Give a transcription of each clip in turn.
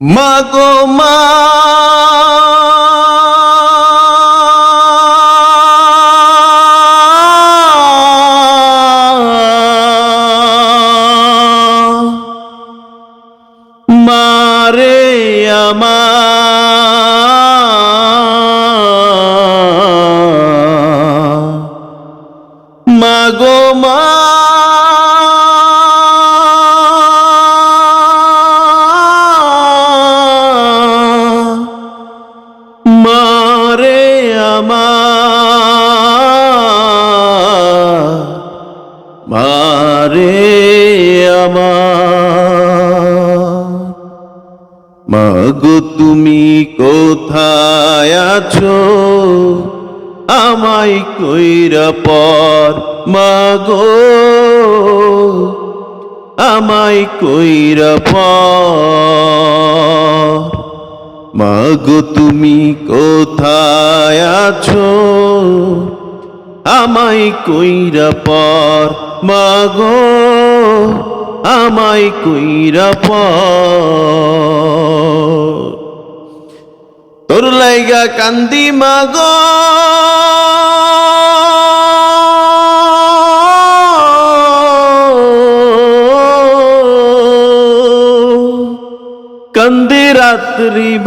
মাগো মা। মারে আমার। মারে আমার মাগো তুমি কোথায় আছো? আমায় কইরা পর মাগো আমায় কইরা পর। মাগো তুমি কোথায় আছো? আমায় কইরা পর, মাগো। আমায় কইরা পর। তোর লাইগা কান্দি, মাগো। কান্দি রাত্রি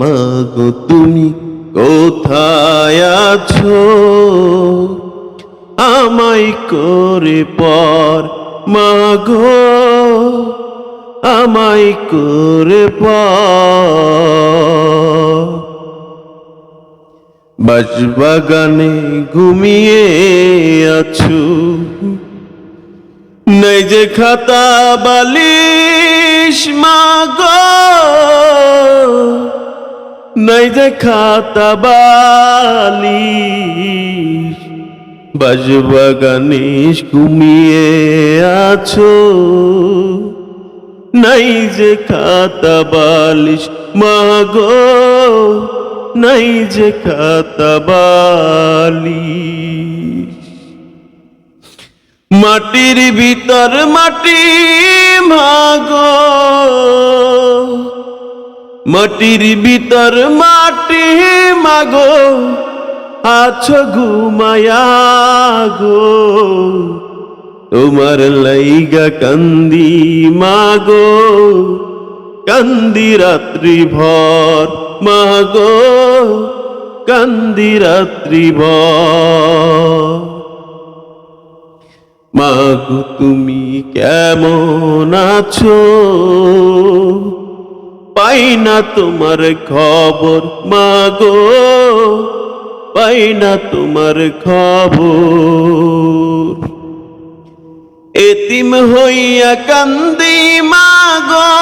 মাগো, তুমি কোথায় আছো? আমায় করে পর মাগো, আমায় করে বাজবাগানে ঘুমিয়ে আছো? নাই যে খাতা বালিশ মাগো। নাই যে খাতা বালিশ বাজবাগানে ঘুমিয়ে আছো। নাই যে খাতা বালিশ মাগো। নাই যে খাতা বালিশ মাটির ভিতর মাটি, মাগো। মাটির ভিতর মাটি মাগো, আছো ঘুমায়া গো। তোমার লাইগা কান্দি মাগো, কান্দি রাত্রি ভর মাগো, কান্দি রাত্রি ভর। তুমি কেমন আছো? পাই না তোমার খবর, মাগো, পাই না তোমার খবর। এতিম হইয়া কান্দি, মাগো।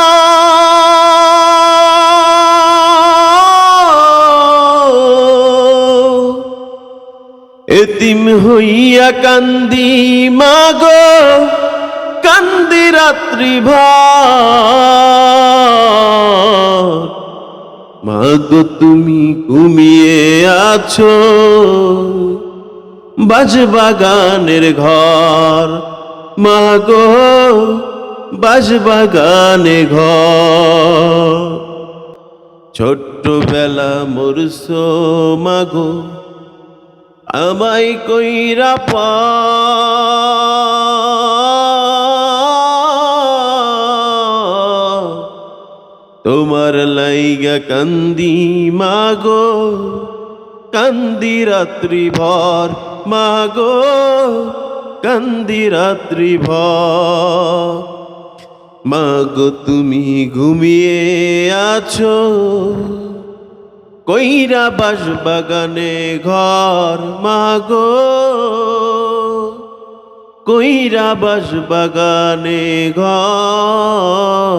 এতিম হইয়া কান্দি, মাগো, কান্দি রাত্রি ভর মাগো তুমি ঘুমিয়ে আছো। বাজবাগানের ঘর। মাগো বাজবাগানে ঘর। ছোট্টবেলা মরসো মাগো আমায় কইরা পা। তোমার লাইগা কান্দি মাগো, কান্দি রাত্রি ভর মাগো, কান্দি রাত্রি ভর। মাগো, তুমি ঘুমিয়ে আছো, কইরা বাস বাগানে ঘর মাগো, কইরা বাস বাগানে ঘর।